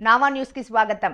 నామా న్యూస్కి స్వాగతం.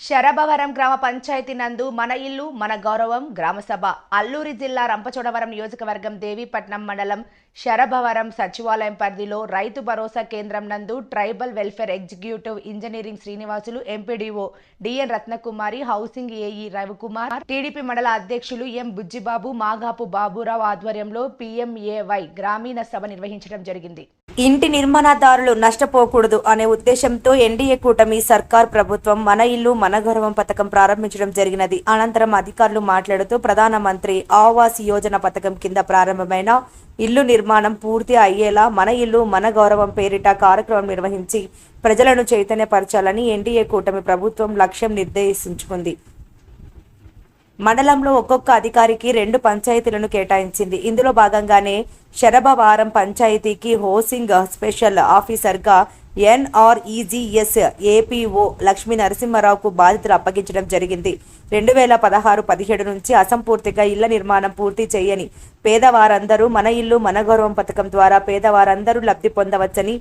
శరభవరం గ్రామ పంచాయతీ నందు మన ఇల్లు మన గౌరవం గ్రామసభ అల్లూరి జిల్లా రంపచోడవరం నియోజకవర్గం దేవీపట్నం మండలం శరభవరం సచివాలయం పరిధిలో రైతు భరోసా కేంద్రం నందు tribal welfare executive engineering Srinivasulu MPDO DN Ratnakumari housing AE Ravikumar TDP మండల అధ్యక్షులు ఎం బుజ్జిబాబు మాగాపు బాబురావు ఆధ్వర్యంలో పీఎంఏవై గ్రామీణ సభ నిర్వహించడం జరిగింది. ఇంటి నిర్మాణదారులు నష్టపోకూడదు అనే ఉద్దేశంతో ఎన్డీఏ కూటమి సర్కార్ ప్రభుత్వం మన ఇల్లు మన గౌరవం పథకం ప్రారంభించడం జరిగినది. అనంతరం అధికారులు మాట్లాడుతూ ప్రధానమంత్రి ఆవాస్ యోజన పథకం కింద ప్రారంభమైన ఇల్లు నిర్మాణం పూర్తి అయ్యేలా మన ఇల్లు మన గౌరవం పేరిట కార్యక్రమం నిర్వహించి ప్రజలను చైతన్యపరచాలని ఎన్డీఏ కూటమి ప్రభుత్వం లక్ష్యం నిర్దేశించుకుంది. మండలంలో ఒక్కొక్క అధికారికి రెండు పంచాయతీలను కేటాయించింది. ఇందులో భాగంగానే శరభవారం పంచాయతీకి హోసింగ్ స్పెషల్ ఆఫీసర్గా ఎన్ఆర్ఈజీఎస్ ఏపీఓ లక్ష్మీ నరసింహారావుకు బాధితులు అప్పగించడం జరిగింది. రెండు వేల పదహారు పదిహేడు నుంచి అసంపూర్తిగా ఇళ్ళ నిర్మాణం పూర్తి చేయని పేదవారందరూ మన ఇల్లు మన గౌరవం పథకం ద్వారా పేదవారందరూ లబ్ధి పొందవచ్చని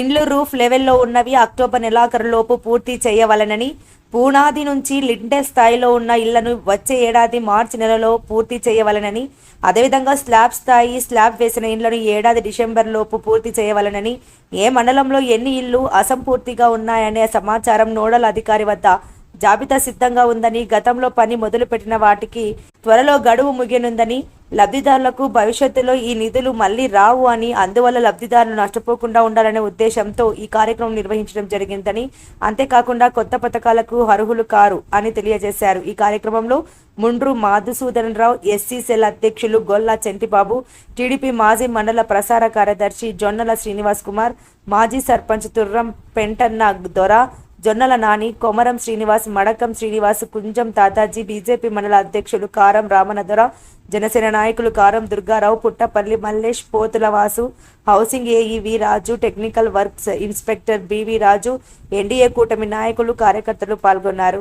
ఇండ్లు రూఫ్ లెవెల్లో ఉన్నవి అక్టోబర్ నెలాఖరులోపు పూర్తి చేయవలనని పూనాది నుంచి లిండెల్ స్థాయిలో ఉన్న ఇళ్ళను వచ్చే ఏడాది మార్చి నెలలో పూర్తి చేయవలనని అదేవిధంగా స్లాబ్ స్థాయి స్లాబ్ వేసిన ఇళ్ళను ఏడాది డిసెంబర్ లోపు పూర్తి చేయవలనని ఏ మండలంలో ఎన్ని ఇళ్ళు అసంపూర్తిగా ఉన్నాయనే సమాచారం నోడల్ అధికారి వద్ద జాబితా సిద్ధంగా ఉందని గతంలో పని మొదలుపెట్టిన వాటికి త్వరలో గడువు ముగియనుందని లబ్ధిదారులకు భవిష్యత్తులో ఈ నిధులు మళ్ళీ రావు అని అందువల్ల లబ్ధిదారులు నష్టపోకుండా ఉండాలనే ఉద్దేశంతో ఈ కార్యక్రమం నిర్వహించడం జరిగిందని అంతేకాకుండా కొత్త పథకాలకు అర్హులు కారు అని తెలియజేశారు. ఈ కార్యక్రమంలో ముండ్రు మాధుసూదన్ రావు ఎస్సీ సెల్ అధ్యక్షులు గొల్లా చెంటిబాబు టీడీపీ మాజీ మండల ప్రసార కార్యదర్శి జొన్నల శ్రీనివాస్ కుమార్ మాజీ సర్పంచ్ తుర్రం పెంటన్న దొర జొన్నల నాని కొమరం శ్రీనివాస్ మడకం శ్రీనివాస్ కుంజం తాతాజీ బీజేపీ మండల అధ్యక్షులు కారం రామనదొర జనసేన నాయకులు Karam Durgarao Puttapalli Mallesh Pothulavasu housing AE V Raju technical works inspector BV Raju NDA కూటమి నాయకులు కార్యకర్తలు పాల్గొన్నారు.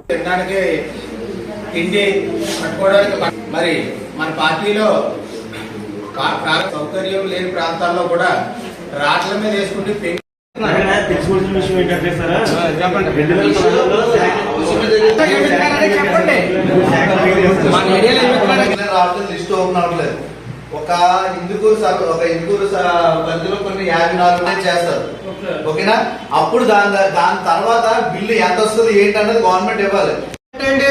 మరి మన పార్టీలో సౌకర్యం లేని ప్రాంతాల్లో కూడా రాట్ల మీద వేసుకుంటే తెలుసుకోవాల్సిన విషయం ఏంటంటే సార్. రెండు వేల లిస్ట్ ఓపెన్ ఒక ఇందుకూరు ఒక ఇందుకూరు పరిధిలో కొన్ని యాభై నాలుగు చేస్తారు. ఓకేనా? అప్పుడు దాని దాని తర్వాత బిల్లు ఎంత వస్తుంది ఏంటన్నది గవర్నమెంట్ ఇవ్వాలి.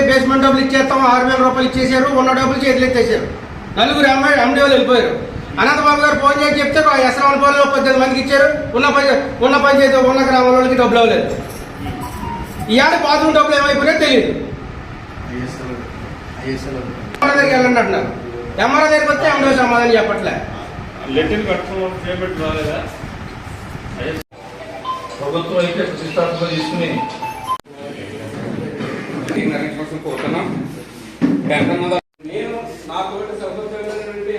బేస్మెంట్ డబ్బులు ఇచ్చేస్తాం ఆరు వేల రూపాయలు ఇచ్చేసారు ఉన్న డబ్బులు చేతులు ఎత్తేసారు నలుగురు అమ్మాయి ఎండి వెళ్ళిపోయారు. అనంతబాబు గారు ఫోన్ చేసి చెప్తే ఎస్రావణ పోలీలో పద్దెనిమిది మందికి ఇచ్చారు. ఉన్న పంచాయతీ ఉన్న పంచాయతీ ఉన్న గ్రామాల వాళ్ళకి డబ్బులు అవ్వలేదు. ఇవాళ బాత్రూమ్ డబ్బులు ఏమైపోయినాయో తెలియదు. దగ్గరికి వెళ్ళండి అంటున్నారు. దగ్గరికి వస్తే ఎండో సమాధానం చెప్పట్లే. ప్రభుత్వం అయితే ప్రతిష్టాత్మక తీసుకుని బ్యాంక్ అన్నదా నేను నా తోటి సహోదరులైనటువంటి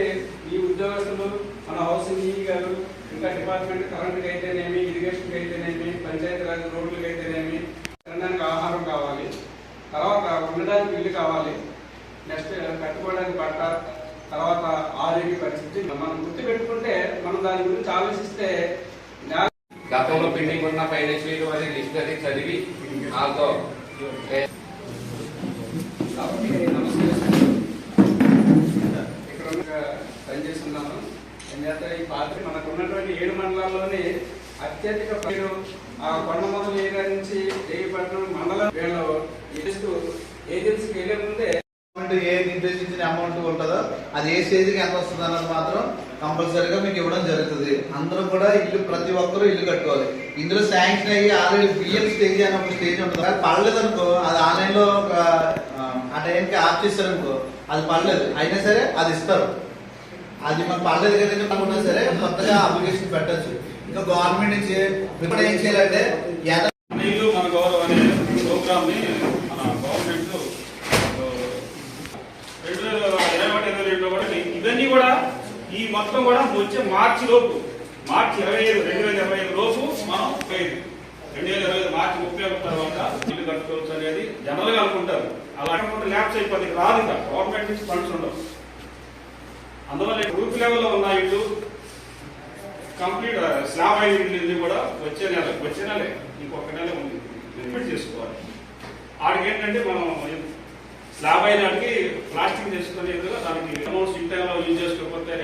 ఈ ఉద్యోగస్తులు మన హౌసింగ్ ఈ గారు ఇంకా డిపార్ట్మెంట్ కరెంట్కి అయితేనేమి ఇరిగేషన్కి అయితేనేమి పంచాయతీరాజ్ రోడ్లకి అయితేనేమి తినడానికి ఆహారం కావాలి. తర్వాత ఉండడానికి ఇల్లు కావాలి. నెక్స్ట్ కట్టుకోవడానికి బట్ట తర్వాత ఆరోగ్య పరిస్థితి. మనం గుర్తు పెట్టుకుంటే మనం దాని గురించి ఆలోచిస్తే గతంలో పెండింగ్ ఉన్న ఫైనాన్షియల్ అది లిస్ట్ అది చదివి నమస్కారం ఇక్కడ ఉన్న ఎందుకంటే ఈ పాత్ర మనకు ఉన్నటువంటి ఏడు మండలాల్లోనే అత్యధిక పేరు ఆ కొండమొదల ఏరియా నుంచి దేవిపట్నం మండలం వీళ్ళు ఇస్తూ ఏజెన్సీకి వెళ్ళే ముందే ఏ నిర్దేశించిన అమౌంట్ ఉంటుందో అది ఏ స్టేజ్కి ఎంత వస్తుంది అన్నది మాత్రం కంపల్సరీగా మీకు ఇవ్వడం జరుగుతుంది. అందరూ కూడా ఇల్లు ప్రతి ఒక్కరూ ఇల్లు కట్టుకోవాలి. ఇందులో శాంక్షన్ అయ్యి ఆల్రెడీ బియ్యం స్టేజ్ అని ఒక స్టేజ్ ఉంటుంది. పడలేదు అనుకో అది ఆన్లైన్లో ఒక ఆ, ఆ టైంకి ఆఫ్ చేస్తారు అనుకో అది పడలేదు. అయినా సరే అది ఇస్తారు. అది మన పర్లేదు కదండి అనుకున్నా సరే కొత్తగా అప్లికేషన్ పెట్టచ్చు. ఇంకా గవర్నమెంట్ నుంచి ఇప్పుడు ఏం చేయాలంటే నీళ్ళు మన గౌరవం అనే ప్రోగ్రామ్ని మన గవర్నమెంట్ రెండు వేల ఇరవై ఒకటి ఇరవై రెండులో కూడా ఇవన్నీ కూడా ఈ మొత్తం కూడా వచ్చే మార్చి లోపు మార్చి ఇరవై ఐదు రెండు వేల ఇరవై ఐదు లోపు మనం పోయింది రెండు వేల ఇరవై ఐదు మార్చి ముప్పై ఒకటి తర్వాత ఇల్లు కట్టుకోవచ్చు అనేది జనరల్గా అనుకుంటారు. అలా అనుకుంటే ల్యాబ్స్ అయిపోతుంది రాదు ఇంకా. గవర్నమెంట్ నుంచి ఫండ్స్ ఉండవు. అందువల్ల గ్రూప్ లెవెల్లో ఉన్న ఇల్లు కంప్లీట్ స్లాబ్ అయిన ఇల్లు కూడా వచ్చే నెల వచ్చే నెలే ఇంకొక నెల ఉంది. రిపీట్ చేసుకోవాలి. ఆడికి ఏంటంటే మనం స్లాబ్ అయినాడికి ప్లాస్టిక్ చేసుకునే దానికి అమౌంట్స్ ఇంటర్లో యూజ్ చేసుకోకపోతే